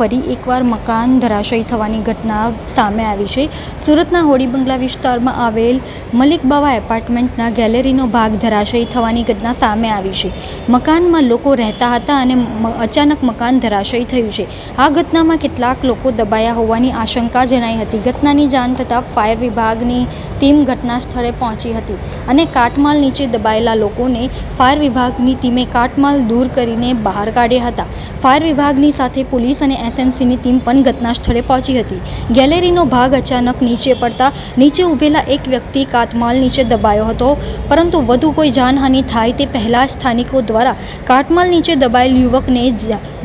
ફરી એકવાર મકાન ધરાશયી થવાની ઘટના સામે આવી છે. સુરતના હોડી બંગલા વિસ્તારમાં આવેલ મલિક બાવા એપાર્ટમેન્ટના ગેલેરીનો ભાગ ધરાશયી થવાની ઘટના સામે આવી છે. મકાનમાં લોકો રહેતા હતા અને અચાનક મકાન ધરાશયી થયું છે. આ ઘટનામાં કેટલાક લોકો દબાયા હોવાની આશંકા જણાઈ હતી. ઘટનાની જાણ થતાં ફાયર વિભાગની ટીમ ઘટના સ્થળે પહોંચી હતી અને કાટમાળ નીચે દબાયેલા લોકોને ફાયર વિભાગની ટીમે કાટમાળ દૂર કરીને બહાર કાઢ્યા હતા. ફાયર વિભાગની સાથે પોલીસ અને એસએમસીની ટીમ પણ ઘટના સ્થળે પહોંચી હતી. ગેલેરીનો ભાગ અચાનક નીચે પડતા નીચે ઊભેલા એક વ્યક્તિ કાટમાળ નીચે દબાયો હતો. પરંતુ વધુ કોઈ જાનહાનિ થાય તે પહેલાં સ્થાનિકો દ્વારા કાટમાળ નીચે દબાયેલ યુવકને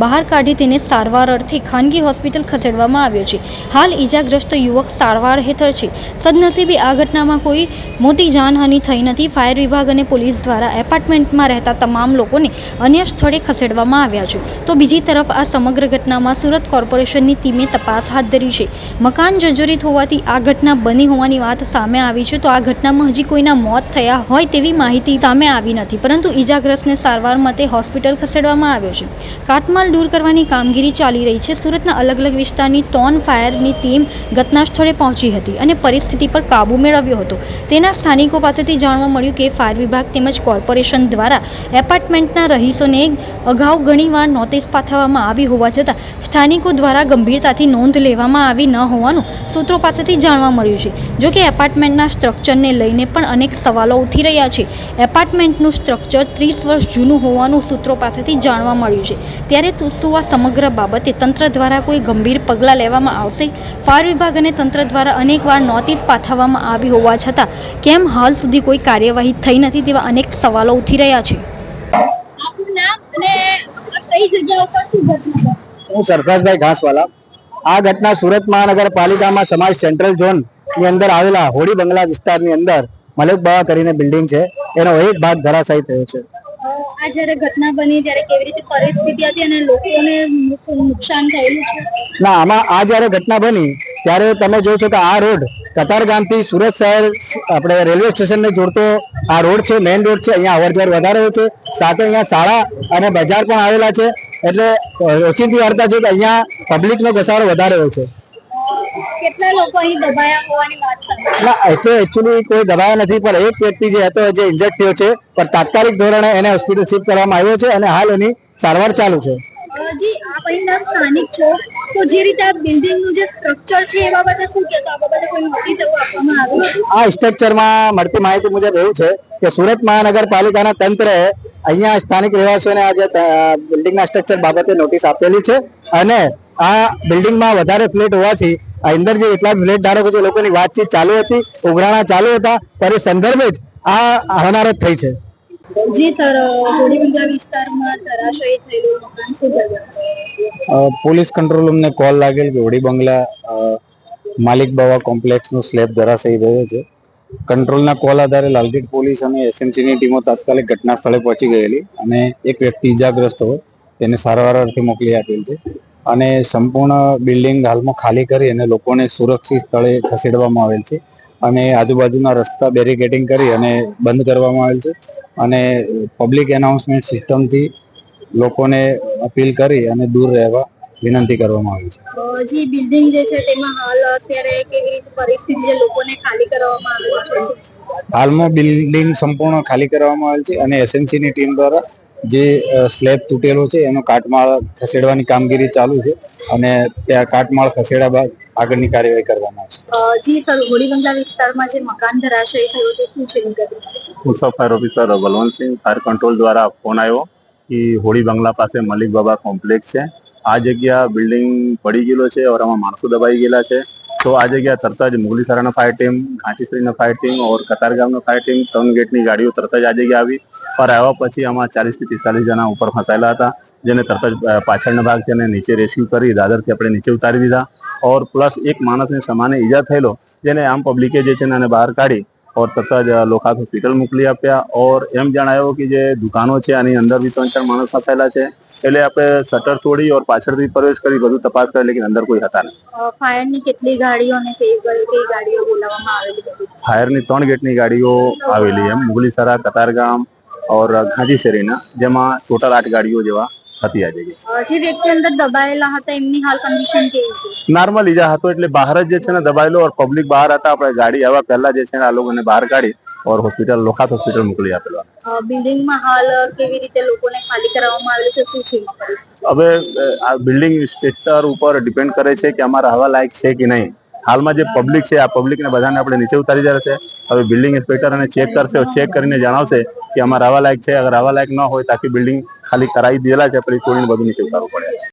બહાર કાઢી તેને સારવાર અર્થે ખાનગી હોસ્પિટલ ખસેડવામાં આવ્યો છે. હાલ ઈજાગ્રસ્ત યુવક સારવાર હેઠળ છે. સદનસીબે આ ઘટનામાં કોઈ મોટી જાનહાનિ થઈ નથી. ફાયર વિભાગ અને પોલીસ દ્વારા એપાર્ટમેન્ટમાં રહેતા તમામ લોકોને અન્ય સ્થળે ખસેડવામાં આવ્યા છે. તો બીજી તરફ આ સમગ્ર ઘટનામાં સુરત કોર્પોરેશનની ટીમે તપાસ હાથ ધરી છે. મકાન જર્જરિત હોવાથી આ ઘટના બની હોવાની વાત સામે આવી છે. તો આ ઘટનામાં હજી કોઈના મોત થયા હોય તેવી માહિતી સામે આવી નથી. પરંતુ ઈજાગ્રસ્તને સારવાર માટે હોસ્પિટલ ખસેડવામાં આવ્યો છે. કાટમાલ દૂર કરવાની કામગીરી ચાલી રહી છે. સુરતના અલગ અલગ વિસ્તારની ટોન ફાયરની ટીમ ઘટના સ્થળે પહોંચી હતી અને પરિસ્થિતિ પર કાબૂ મેળવ્યો હતો. તેના સ્થાનિકો પાસેથી જાણવા મળ્યું કે ફાયર વિભાગ તેમજ કોર્પોરેશન દ્વારા એપાર્ટમેન્ટના રહીશોને અગાઉ ઘણીવાર નોટિસ પાઠવવામાં આવી હોવા છતાં સ્થાનિકો દ્વારા ગંભીરતાથી નોંધ લેવામાં આવી ન હોવાનું સૂત્રો પાસેથી જાણવા મળ્યું છે. જો કે એપાર્ટમેન્ટના સ્ટ્રક્ચરને લઈને પણ અનેક સવાલો ઉઠી રહ્યા છે. એપાર્ટમેન્ટનું સ્ટ્રક્ચર ત્રીસ વર્ષ જૂનું હોવાનું સૂત્રો પાસેથી જાણવા મળ્યું છે. ત્યારે શું આ સમગ્ર બાબતે તંત્ર દ્વારા કોઈ ગંભીર પગલાં લેવામાં આવશે? ફાયર વિભાગ અને તંત્ર દ્વારા અનેકવાર નોટિસ પાઠવવામાં આવી હોવા છતાં, કેમ હાલ સુધી કોઈ કાર્યવાહી થઈ નથી તેવા અનેક સવાલો ઉઠી રહ્યા છે? કઈ જગ્યા ઉપર શું ઘટના? હું સરફરાજભાઈ ઘાસવાલા. આ ઘટના સુરત મહાનગરપાલિકામાં સમાજ સેન્ટ્રલ ઝોનની અંદર આવેલા હોડી બંગલા વિસ્તારની અંદર મલિક બાવા કરીને બિલ્ડિંગ છે. એનો એક ભાગ ધરાશાયી થયો છે. આ જ્યારે ઘટના બની ત્યારે કેવી રીતે પરિસ્થિતિ હતી અને લોકોને નુકસાન થયેલું છે? ના આમાં આ જ્યારે ઘટના બની ત્યારે તમે જોયું છો કે આ રોડ કતારગામથી સુરત શહેર આપણે રેલવે સ્ટેશનને જોડતો આ રોડ છે મેઇન રોડ છે. અહીંયા અવર વધારે હોય છે. સાથે અહીંયા શાળા અને બજાર પણ આવેલા છે. એટલે ઓચિંતી વાર્તા છે કે અહીંયા પબ્લિકનો ઘસારો વધારે હોય છે? કેટલા લોકો અહીં દબાયા હોવાની વાત ના એટલે એકચ્યુઅલી કોઈ દબાયો નથી પણ એક વ્યક્તિ જે હતો જે થયો છે પણ તાત્કાલિક ધોરણે એને હોસ્પિટલ શિફ્ટ કરવામાં આવ્યો છે અને હાલ એની સારવાર ચાલુ છે. જી આપ અહીંના સ્થાનિક છો તો જે રીતે આ બિલ્ડિંગનું જે સ્ટ્રક્ચર છે એ બાબતે શું કહેશો? આ બાબતે કોઈ નોટિસ એવું આપવામાં આવ્યું આ સ્ટ્રક્ચરમાં મળતી માહિતી મુજબ એવું છે કે સુરત મહાનગરપાલિકાના તંત્રએ અહીંયા સ્થાનિક રહેવાસીઓને આ જે બિલ્ડિંગના સ્ટ્રક્ચર બાબતે નોટિસ આપેલી છે અને આ બિલ્ડિંગમાં વધારે ફ્લેટ હોવાથી આ અંદર જે એટલા ફ્લેટ ધારકો છે લોકોની વાતચીત ચાલુ હતી ઉઘરાણા ચાલુ હતા ત્યારે સંદર્ભે જ આ હોનારત થઈ છે. જી સર હોડીબંગલા વિસ્તારમાં ધરાશયી થયેલું મકાન શું પોલીસ કંટ્રોલ રૂમને કોલ લાગેલ કે હોડી બંગલા માલિક બાવા કોમ્પ્લેક્સનો સ્લેબ ધરાશયી થયો છે. કંટ્રોલના કોલ આધારે લાલગેટ પોલીસ અને એસએમસીની ટીમો તાત્કાલિક ઘટના સ્થળે પહોંચી ગયેલી અને એક વ્યક્તિ ઈજાગ્રસ્ત હોય તેને સારવાર અર્થે મોકલી આપેલ છે. અને સંપૂર્ણ બિલ્ડિંગ હાલમાં ખાલી કરી અને લોકોને સુરક્ષિત સ્થળે ખસેડવામાં આવેલ છે. અને આજુબાજુના રસ્તા બેરિકેડિંગ કરી અને બંધ કરવામાં આવેલ છે. અને પબ્લિક એનાઉન્સમેન્ટ સિસ્ટમથી લોકોને અપીલ કરી અને દૂર રહેવા વિનંતી કરવામાં આવી છે. જી બિલ્ડિંગ જે છે તેમાં હાલ અત્યારે કેવી રીતે પરિસ્થિતિ છે લોકોને ખાલી કરવામાં આવી છે હાલમાં બિલ્ડિંગ સંપૂર્ણ ખાલી કરવામાં આવેલ છે અને એસએમસી ની ટીમ દ્વારા જે સ્લેબ તૂટેલો છે એનો કાટમાળ ખસેડવાની કામગીરી ચાલુ છે અને ત્યાં કાટમાળ ખસેડ્યા બાદ આગળની કાર્યવાહી કરવામાં આવશે. જી સર હોળી બંગલા વિસ્તારમાં જે મકાન ધરાશયી થયું તે શું છે હું sub fire officer Balwantsinh fire control દ્વારા ફોન આવ્યો કે હોળી બંગલા પાસે મલિક બાબા કોમ્પ્લેક્સ છે. આ જગ્યા બિલ્ડિંગ પડી ગયેલો છે ઓર આમાં માણસો દબાઈ ગયેલા છે. તો આ જગ્યા તરત જ મુગલીસરાનો ફાયર ટીમ ઘાંચીશ્રીના ફાયર ટીમ ઓર કતારગામનો ફાયર ટીમ ત્રણ ગેટની ગાડીઓ તરત જ આ જગ્યા આવી. પર આવ્યા પછી આમાં ચાલીસથી પિસ્તાલીસ જણા ઉપર ફસાયેલા હતા, જેને તરત જ પાછળના ભાગ તેને નીચે રેસ્ક્યુ કરી, દાદરથી આપણે નીચે ઉતારી દીધા. ઓર પ્લસ એક માણસને સમાને ઈજા થયેલો, જેને આમ પબ્લિકે જે છે ને બહાર કાઢી ઓર તરત જ લોકાત હોસ્પિટલ મોકલી આપ્યા ઓર એમ જણાવ્યું કે જે દુકાનો છે આની અંદર બી ત્રણ ચાર માણસ ફસાયેલા છે. એટલે આપણે શટર તોડી ઓર પાછળથી પ્રવેશ કરી બધું તપાસ કરી લેકિન અંદર કોઈ હતા નહીં. ફાયરની કેટલી ગાડીઓ અને કઈ કઈ કઈ ગાડીઓ બોલાવવામાં આવેલી હતી? ફાયરની ત્રણ ગેટની ગાડીઓ આવેલી એમ મુગલીસરા કતારગામ ઓર ઘાંચીશેરીના જેમાં ટોટલ આઠ ગાડીઓ જેવા હતી આજે જે વ્યક્તિ અંદર દબાયેલા હતા એમની હાલ કન્ડિશન કેવી છે? નોર્મલ ઈજા હતો એટલે બહાર જ જે છે ને દબાયેલો ઓર પબ્લિક બહાર હતા આપણે ગાડી આવવા પહેલા જે છે ને આ લોકોને બહાર કાઢી ઓર હોસ્પિટલ લોખાત હોસ્પિટલ મોકલી આપેલો. બિલ્ડિંગમાં હાલ કેવી રીતે લોકોને ખાલી કરાવવામાં આવેલું છે? શું છે હવે આ બિલ્ડિંગ સ્ટ્રક્ચર ઉપર ડિપેન્ડ કરે છે કે અમારા હવા લાયક છે કે નહીં. હાલમાં જે પબ્લિક છે આ પબ્લિકને બધાને આપણે નીચે ઉતારી રહ્યા છે. હવે બિલ્ડિંગ ઇન્સ્પેક્ટર અને ચેક કરશે ચેક કરીને જણાવશે કે અમારા આવા લાયક છે. અગર આવા લાયક ન હોય તો આખી બિલ્ડિંગ ખાલી કરાવી દેલા છે, પછી તોડીને બધું નીચે ઉતારવું પડે.